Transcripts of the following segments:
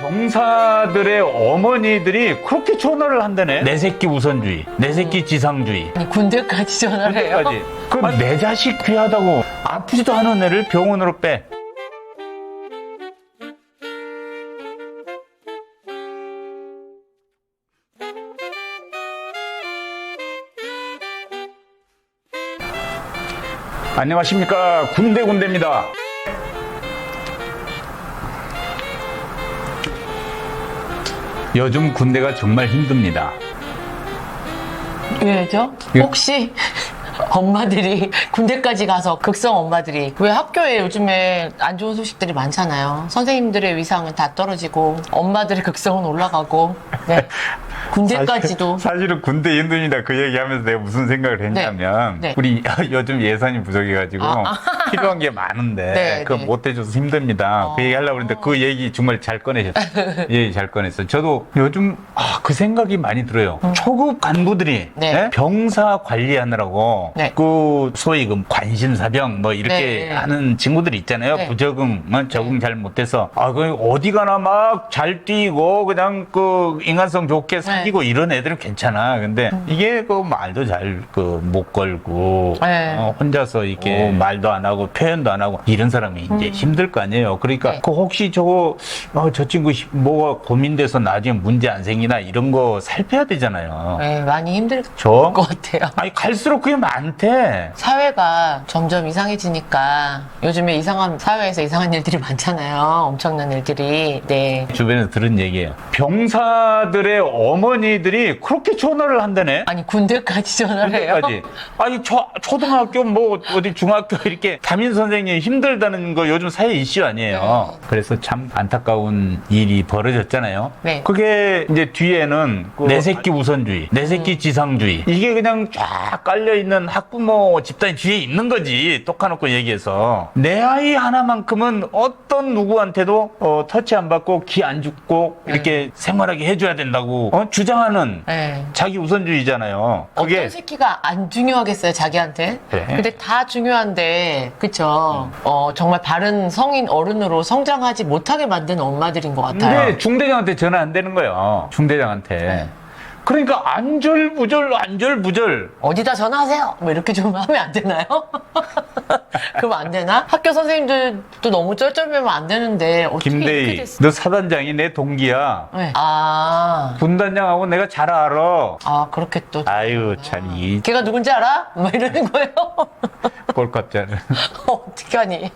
병사들의 어머니들이 그렇게 전화를 한다네. 내 새끼 우선주의, 내 새끼 지상주의. 아니, 군대까지 전화를 해요. 까지 그 내 자식 귀하다고 아프지도 않은 애를 병원으로 빼. 안녕하십니까 군대군대입니다. 요즘 군대가 정말 힘듭니다. 왜죠? 예. 혹시 엄마들이 군대까지 가서 극성 엄마들이 왜 학교에 요즘에 안 좋은 소식들이 많잖아요. 선생님들의 위상은 다 떨어지고 엄마들의 극성은 올라가고 네. 군대까지도 사실, 은 군대 힘듭니다. 그 얘기하면서 내가 무슨 생각을 했냐면 네. 네. 우리 요즘 예산이 부족해가지고 아, 필요한 게 많은데 네, 그거 네. 못 해줘서 힘듭니다. 어. 그 얘기 하려고 했는데 그 얘기 정말 잘 꺼내셨어요. 예, 잘 꺼냈어요. 저도 요즘 아, 그 생각이 많이 들어요. 초급 간부들이 음. 네. 예? 병사 관리하느라고 네. 그 소위 그 관심사병 뭐 이렇게 네. 하는 친구들 있잖아요. 네. 부적응, 어, 적응 잘 못해서 아, 그 어디 가나 막 잘 뛰고 그냥 그 인간성 좋게 사귀고 이런 애들은 괜찮아. 근데 이게 그 말도 잘 그 못 걸고 네. 어, 혼자서 이렇게 말도 안 하고 표현도 안 하고 이런 사람이 이제 힘들 거 아니에요. 그러니까 네. 그 혹시 저거 어, 저 친구 시- 뭐가 고민돼서 나중에 문제 안 생기나 이런 거 살펴야 되잖아요. 네, 많이 힘들 저? 것 같아요. 아니 갈수록 그게 많대. 사회가 점점 이상해지니까 요즘에 이상한 사회에서 이상한 일들이 많잖아요. 엄청난 일들이. 네. 주변에서 들은 얘기예요. 병사들의 어머니 들이 그렇게 전화를 한다네. 아니 군대까지 전화를 해요. 까지 아니 초, 초등학교 뭐 어디 중학교 이렇게 담임 선생님 힘들다는 거 요즘 사회 이슈 아니에요. 그래서 참 안타까운 일이 벌어졌잖아요. 네. 그게 이제 뒤에는 그 내 새끼 우선주의, 내 새끼 지상주의 이게 그냥 쫙 깔려 있는 학부모 집단이 뒤에 있는 거지. 똑아놓고 얘기해서 내 아이 하나만큼은 어떤 누구한테도 어, 터치 안 받고 기 안 죽고 이렇게 생활하게 해줘야 된다고 어? 주 장하는 네. 자기 우선주의잖아요. 그게 어떤 새끼가 안 중요하겠어요 자기한테 네. 근데 다 중요한데 그쵸 어, 정말 바른 성인 어른으로 성장하지 못하게 만든 엄마들인 것 같아요 근데 중대장한테 전화 안 되는 거예요. 중대장한테. 네. 그러니까 안절부절 안절부절 어디다 전화하세요 뭐 이렇게 좀 하면 안 되나요? 그럼 안 되나? 학교 선생님들도 너무 쩔쩔매면 안 되는데 어떻게 이렇게 김대희 됐어? 너 사단장이 내 동기야. 네. 아, 분단장하고 내가 잘 알아. 아 그렇게 또 아유 참 이 걔가 누군지 알아? 뭐 이러는 거예요? 꼴값잖아. 어떻게 하니?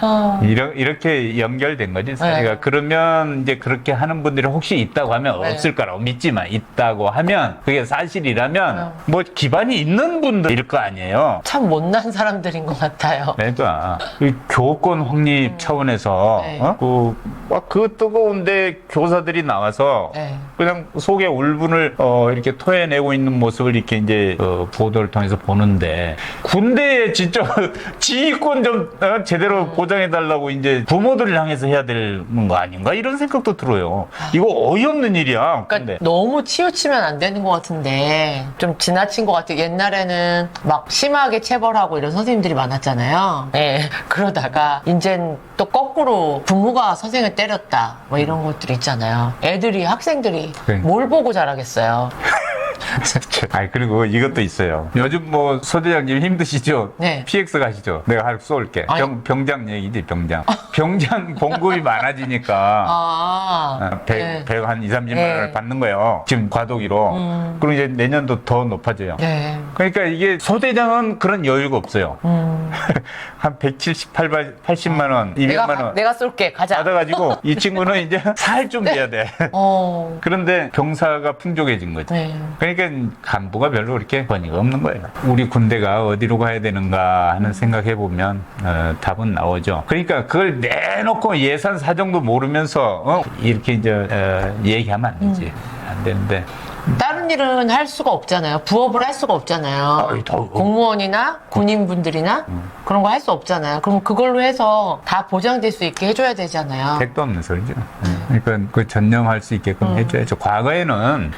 아, 이러, 이렇게 연결된 거지 사회가 네. 그러면 이제 그렇게 하는 분들이 혹시 있다고 하면 네. 없을 거라고 믿지만 있다고 하면 그게 사실이라면 네. 뭐 기반이 있는 분들일 거 아니에요. 참 못난 사람들인 것 같아요 그러니까 이 교권 확립 차원에서 네. 어? 그, 막 그 뜨거운데 교사들이 나와서 네. 그냥 속에 울분을 어, 이렇게 토해내고 있는 모습을 이렇게 이제 어, 보도를 통해서 보는데 군대에 진짜 지휘권 좀 어, 제대로 보장해 달라고 이제 부모들을 향해서 해야 되는 거 아닌가 이런 생각도 들어요. 이거 어이없는 일이야. 그러니까 근데 너무 치우치면 안 되는 것 같은데 좀 지나친 것 같아요. 옛날에는 막 심하게 체벌하고 이런 선생님들이 많았잖아요. 예. 그러다가 이젠 또 거꾸로 부모가 선생을 때렸다 뭐 이런 것들이 있잖아요. 애들이 학생들이 그래. 뭘 보고 자라겠어요. 아니 그리고 이것도 있어요. 요즘 뭐 소대장님 힘드시죠? 네. PX 가시죠. 내가 할 쏠게. 아니. 병, 병장 얘기지 병장. 병장 봉급이 많아지니까 아. 어, 100, 네. 100, 한 2, 30만 네. 원을 받는 거예요. 지금 과도기로. 음. 그리고 이제 내년도 더 높아져요. 네. 그러니까 이게 소대장은 그런 여유가 없어요. 음. 한 178, 80만 원, 200만 내가, 원 내가 쏠게. 가자. 받아가지고 이 친구는 이제 살 준비해야 돼. 어. 그런데 병사가 풍족해진 거지. 네. 그러니까 간부가 별로 그렇게 권위가 없는 거예요. 우리 군대가 어디로 가야 되는가 하는 생각해 보면 어, 답은 나오죠. 그러니까 그걸 내놓고 예산 사정도 모르면서 어, 이렇게 이제 어, 얘기하면 안 되지. 안 되는데 다른 일은 할 수가 없잖아요. 부업을 할 수가 없잖아요. 아이, 더- 공무원이나 군인분들이나 그런 거 할 수 없잖아요. 그럼 그걸로 해서 다 보장될 수 있게 해줘야 되잖아요. 택도 없는 소리죠. 그러니까 그 전념할 수 있게끔 해줘야죠. 과거에는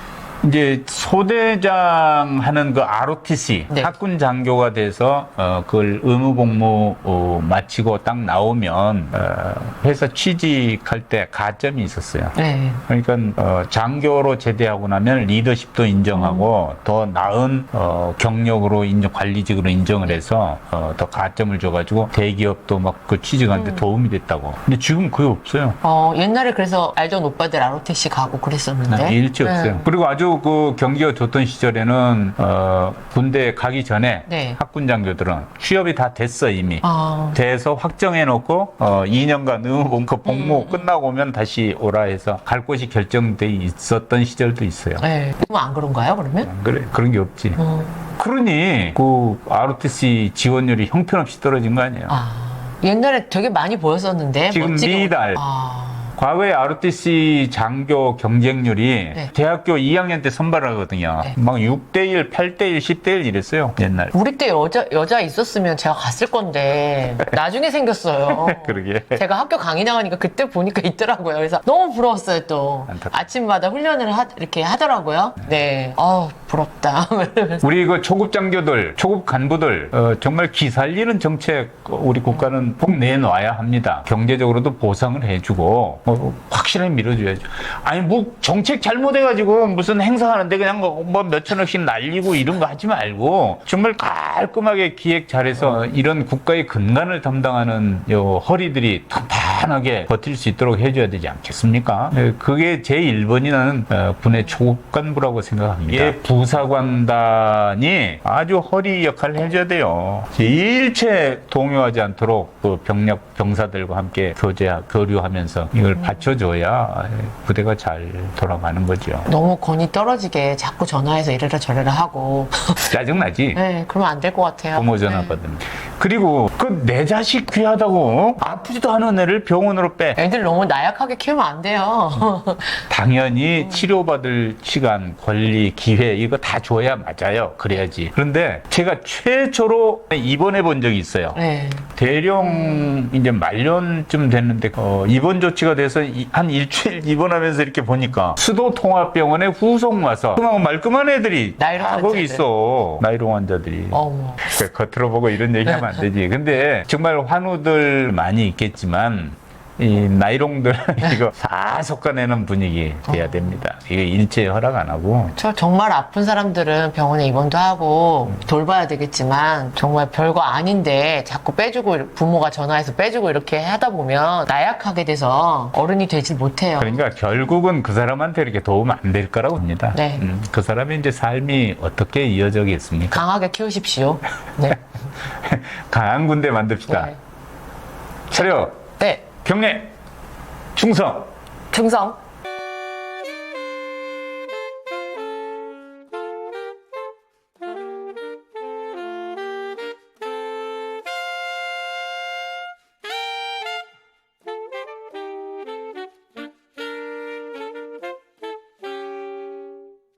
이제 소대장 하는 그 ROTC 네. 학군 장교가 돼서 어, 그걸 의무 복무 어, 마치고 딱 나오면 어, 회사 취직할 때 가점이 있었어요. 네. 그러니까 어, 장교로 제대하고 나면 리더십도 인정하고 더 나은 어, 경력으로 인정 관리직으로 인정을 해서 어, 더 가점을 줘가지고 대기업도 막 그 취직하는데 도움이 됐다고. 근데 지금 그게 없어요. 어, 옛날에 그래서 알던 오빠들 ROTC 가고 그랬었는데. 아, 일치 네. 없어요. 그리고 아주 그 경기가 좋던 시절에는 어, 군대 가기 전에 네. 학군 장교들은 취업이 다 됐어 이미. 아, 돼서 확정해 놓고 어 2년간 의무 그 복무 음, 끝나고 오면 다시 오라 해서 갈 곳이 결정돼 있었던 시절도 있어요. 네. 그럼 안 그런가요, 그러면? 안 그래 그런 게 없지. 어, 그러니 그 ROTC 지원율이 형편없이 떨어진 거 아니에요. 아. 옛날에 되게 많이 보였었는데. 지금 멋지게 미달. 아, 과거에 ROTC 장교 경쟁률이 네. 대학교 2학년 때 선발하거든요. 네. 막 6대1, 8대1, 10대1 이랬어요. 옛날. 우리 때 여자, 여자 있었으면 제가 갔을 건데. 나중에 생겼어요. 그러게. 제가 학교 강의 나가니까 그때 보니까 있더라고요. 그래서 너무 부러웠어요, 또. 안타깝다. 아침마다 훈련을 하- 이렇게 하더라고요. 네. 어우, 부럽다. 우리 그 초급 장교들, 초급 간부들 어, 정말 기살리는 정책 우리 국가는 꼭 내놔야 합니다. 경제적으로도 보상을 해주고 어, 확실하게 밀어줘야죠. 아니 뭐 정책 잘못해가지고 무슨 행사하는데 그냥 뭐 몇천억씩 날리고 이런 거 하지 말고 정말 깔끔하게 기획 잘해서 이런 국가의 근간을 담당하는 요 허리들이 탄탄하게 버틸 수 있도록 해줘야 되지 않겠습니까? 네, 그게 제 1번이 나는 어, 군의 초급 간부라고 생각합니다. 이게 부사관단이 아주 허리 역할을 해줘야 돼요. 일체 동요하지 않도록 그 병력 병사들과 함께 교제 교류하면서 이걸 받쳐줘야 부대가 잘 돌아가는 거죠. 너무 권위 떨어지게 자꾸 전화해서 이래라 저래라 하고. 짜증나지? 네, 그러면 안 될 것 같아요. 부모 전화거든. 그리고 그 내 자식 귀하다고 아프지도 않은 애를 병원으로 빼. 네. 애들 너무 나약하게 키우면 안 돼요. 당연히 치료받을 시간, 권리, 기회 이거 다 줘야 맞아요. 그래야지. 그런데 제가 최초로 입원해 본 적이 있어요. 네. 대령 이제 말년쯤 됐는데 어, 입원 조치가 돼서 이- 한 일주일 입원하면서 이렇게 보니까 수도 통합병원에 후송 와서 그만 말끔한 애들이 나이로 다 거기 환자들. 있어. 나이로 환자들이. 어머. 그 겉으로 보고 이런 얘기 하면 안 되지. 근데 정말 환우들 많이 있겠지만 이 나이롱들 이거 다 섞어내는 분위기 돼야 됩니다. 이게 일체 허락 안 하고 저 정말 아픈 사람들은 병원에 입원도 하고 돌봐야 되겠지만 정말 별거 아닌데 자꾸 빼주고 부모가 전화해서 빼주고 이렇게 하다 보면 나약하게 돼서 어른이 되질 못해요. 그러니까 결국은 그 사람한테 이렇게 도움 안 될 거라고 봅니다. 네. 음, 그 사람의 이제 삶이 어떻게 이어져겠습니까? 강하게 키우십시오. 네. 강한 군대 만듭시다. 네. 차려 네. 경례 충성. 충성.